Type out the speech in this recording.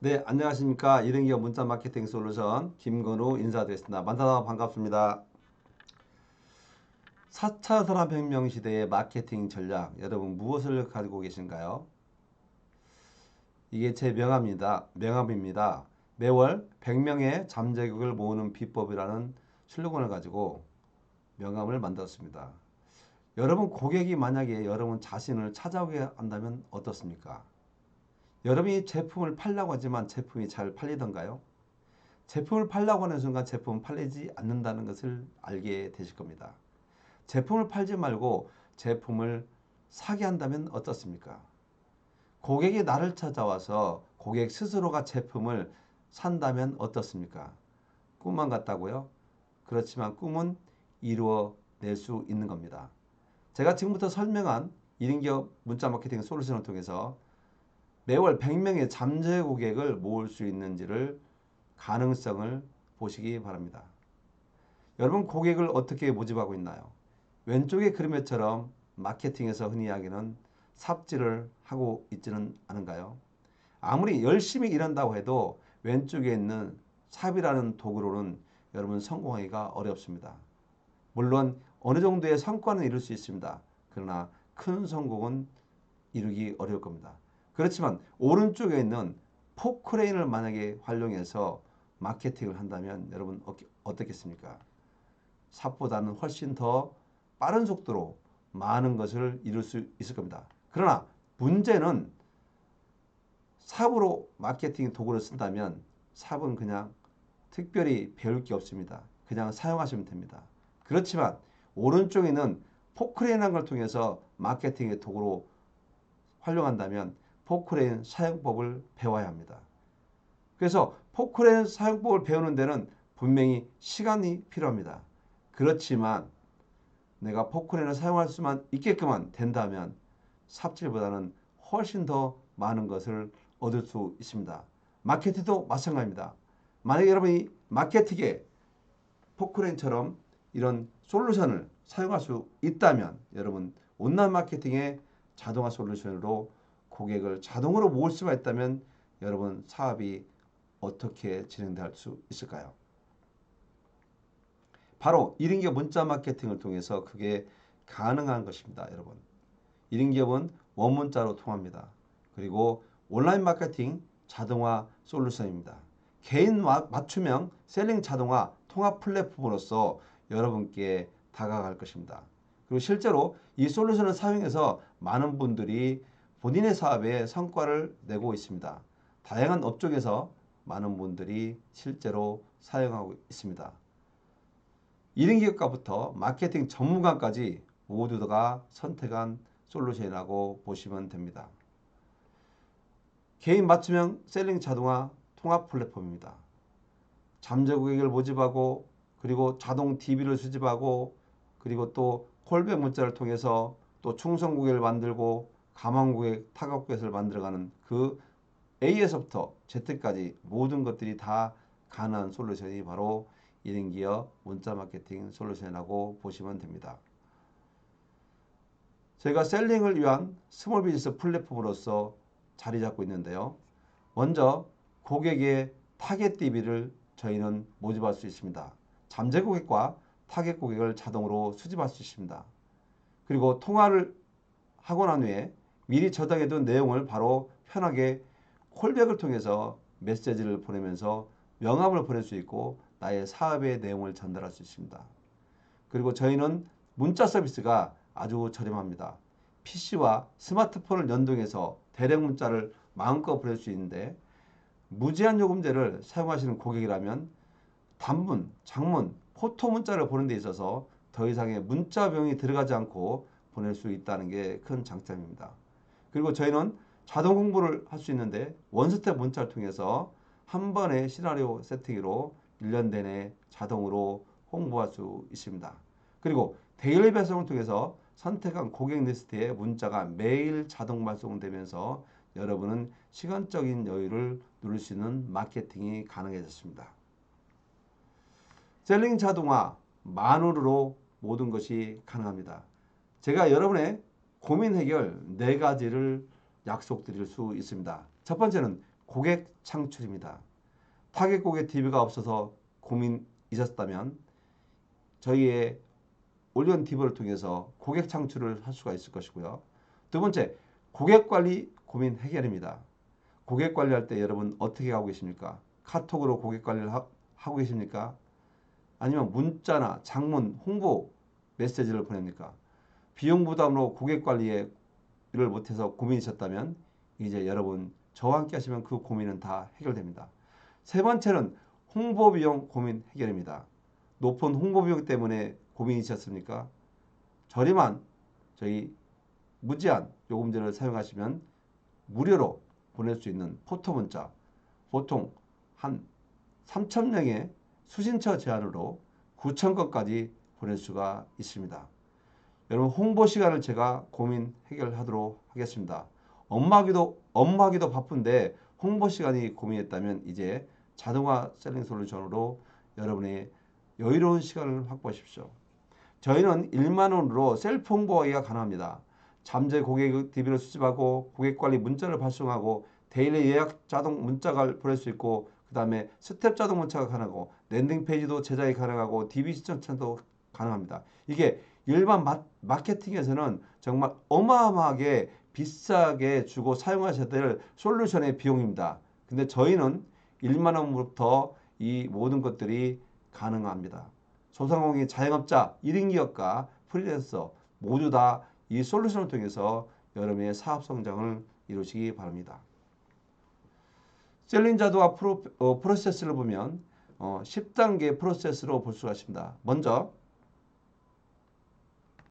네, 안녕하십니까. 이른기업 문자 마케팅 솔루션 김건우 인사드리겠습니다. 만나서 반갑습니다. 4차 산업혁명 시대의 마케팅 전략, 여러분 무엇을 가지고 계신가요? 이게 제 명함입니다. 명함입니다. 매월 100명의 잠재력을 모으는 비법이라는 슬로건을 가지고 명함을 만들었습니다. 여러분 고객이 만약에 여러분 자신을 찾아오게 한다면 어떻습니까? 여러분이 제품을 팔려고 하지만 제품이 잘 팔리던가요? 제품을 팔려고 하는 순간 제품은 팔리지 않는다는 것을 알게 되실 겁니다. 제품을 팔지 말고 제품을 사게 한다면 어떻습니까? 고객이 나를 찾아와서 고객 스스로가 제품을 산다면 어떻습니까? 꿈만 같다고요? 그렇지만 꿈은 이루어낼 수 있는 겁니다. 제가 지금부터 설명한 1인기업 문자 마케팅 솔루션을 통해서 매월 100명의 잠재 고객을 모을 수 있는지를 가능성을 보시기 바랍니다. 여러분 고객을 어떻게 모집하고 있나요? 왼쪽의 그림에처럼 마케팅에서 흔히 이야기하는 삽질을 하고 있지는 않은가요? 아무리 열심히 일한다고 해도 왼쪽에 있는 삽이라는 도구로는 여러분 성공하기가 어렵습니다. 물론 어느 정도의 성과는 이룰 수 있습니다. 그러나 큰 성공은 이루기 어려울 겁니다. 그렇지만 오른쪽에 있는 포크레인을 만약에 활용해서 마케팅을 한다면 여러분 어떻겠습니까? 삽보다는 훨씬 더 빠른 속도로 많은 것을 이룰 수 있을 겁니다. 그러나 문제는 삽으로 마케팅 도구를 쓴다면 삽은 그냥 특별히 배울 게 없습니다. 그냥 사용하시면 됩니다. 그렇지만 오른쪽에 있는 포크레인한 걸 통해서 마케팅의 도구로 활용한다면 포크레인 사용법을 배워야 합니다. 그래서 포크레인 사용법을 배우는 데는 분명히 시간이 필요합니다. 그렇지만 내가 포크레인을 사용할 수만 있게끔 된다면 삽질보다는 훨씬 더 많은 것을 얻을 수 있습니다. 마케팅도 마찬가지입니다. 만약에 여러분이 마케팅에 포크레인처럼 이런 솔루션을 사용할 수 있다면 여러분 온라인 마케팅의 자동화 솔루션으로 고객을 자동으로 모을 수가 있다면 여러분 사업이 어떻게 진행될 수 있을까요? 바로 1인 문자 마케팅을 통해서 그게 가능한 것입니다. 여러분. 1인 원문자로 통합니다. 그리고 온라인 마케팅 자동화 솔루션입니다. 개인 맞춤형 셀링 자동화 통합 플랫폼으로서 여러분께 다가갈 것입니다. 그리고 실제로 이 솔루션을 사용해서 많은 분들이 본인의 사업에 성과를 내고 있습니다. 다양한 업종에서 많은 분들이 실제로 사용하고 있습니다. 1인 기업가부터 마케팅 전문가까지 모두가 선택한 솔루션이라고 보시면 됩니다. 개인 맞춤형 셀링 자동화 통합 플랫폼입니다. 잠재 고객을 모집하고 그리고 자동 DB를 수집하고 그리고 또 콜백 문자를 통해서 또 충성 고객을 만들고 가망 고객, 타격 고객을 만들어가는 그 A에서부터 Z까지 모든 것들이 다 가능한 솔루션이 바로 1인 기업 문자 마케팅 솔루션이라고 보시면 됩니다. 저희가 셀링을 위한 스몰 비즈니스 플랫폼으로서 자리 잡고 있는데요. 먼저 고객의 타겟 DB를 저희는 모집할 수 있습니다. 잠재 고객과 타겟 고객을 자동으로 수집할 수 있습니다. 그리고 통화를 하고 난 후에 미리 저장해둔 내용을 바로 편하게 콜백을 통해서 메시지를 보내면서 명함을 보낼 수 있고 나의 사업의 내용을 전달할 수 있습니다. 그리고 저희는 문자 서비스가 아주 저렴합니다. PC와 스마트폰을 연동해서 대량 문자를 마음껏 보낼 수 있는데 무제한 요금제를 사용하시는 고객이라면 단문, 장문, 포토 문자를 보는 데 있어서 더 이상의 문자 비용이 들어가지 않고 보낼 수 있다는 게 큰 장점입니다. 그리고 저희는 자동 공부를 할 수 있는데 원스텝 문자를 통해서 한 번의 시나리오 세팅으로 1년 내내 자동으로 홍보할 수 있습니다. 그리고 데일리 배송을 통해서 선택한 고객 리스트에 문자가 매일 자동 발송되면서 여러분은 시간적인 여유를 누릴 수 있는 마케팅이 가능해졌습니다. 셀링 자동화 만원으로 모든 것이 가능합니다. 제가 여러분의 고민 해결 네 가지를 약속드릴 수 있습니다. 첫 번째는 고객 창출입니다. 타겟 고객 TV가 없어서 고민이셨다면 저희의 올리온 TV를 통해서 고객 창출을 할 수가 있을 것이고요. 두 번째, 고객 관리 고민 해결입니다. 고객 관리할 때 여러분 어떻게 하고 계십니까? 카톡으로 고객 관리를 하, 하고 계십니까? 아니면 문자나 장문, 홍보 메시지를 보냅니까? 비용 부담으로 고객 관리를 못해서 고민이셨다면 이제 여러분 저와 함께 하시면 그 고민은 다 해결됩니다. 세 번째는 홍보 비용 고민 해결입니다. 높은 홍보 비용 때문에 고민이셨습니까? 저렴한 저희 무제한 요금제를 사용하시면 무료로 보낼 수 있는 포토 문자 보통 한 3,000명의 수신처 제한으로 9천 건까지 보낼 수가 있습니다. 여러분 홍보 시간을 제가 고민 해결하도록 하겠습니다. 업무하기도 업무하기도 바쁜데 홍보 시간이 고민했다면 이제 자동화 셀링 솔루션으로 여러분의 여유로운 시간을 확보하십시오. 저희는 1만 원으로 셀프 홍보하기가 가능합니다. 잠재 고객 DB를 수집하고 고객 관리 문자를 발송하고 데일리 예약 자동 문자가 보낼 수 있고 그 다음에 스텝 자동 문자가 가능하고 랜딩 페이지도 제작이 가능하고 DB 시청도 가능합니다. 이게 일반 마, 마케팅에서는 정말 어마어마하게 비싸게 주고 사용하셔야 될 솔루션의 비용입니다. 근데 저희는 1만 원부터 이 모든 것들이 가능합니다. 소상공인 자영업자, 1인 기업가, 프리랜서 모두 다 이 솔루션을 통해서 여러분의 사업 성장을 이루시기 바랍니다. 셀링 자도와 프로, 어, 프로세스를 보면 어, 10단계 프로세스로 볼 수가 있습니다. 먼저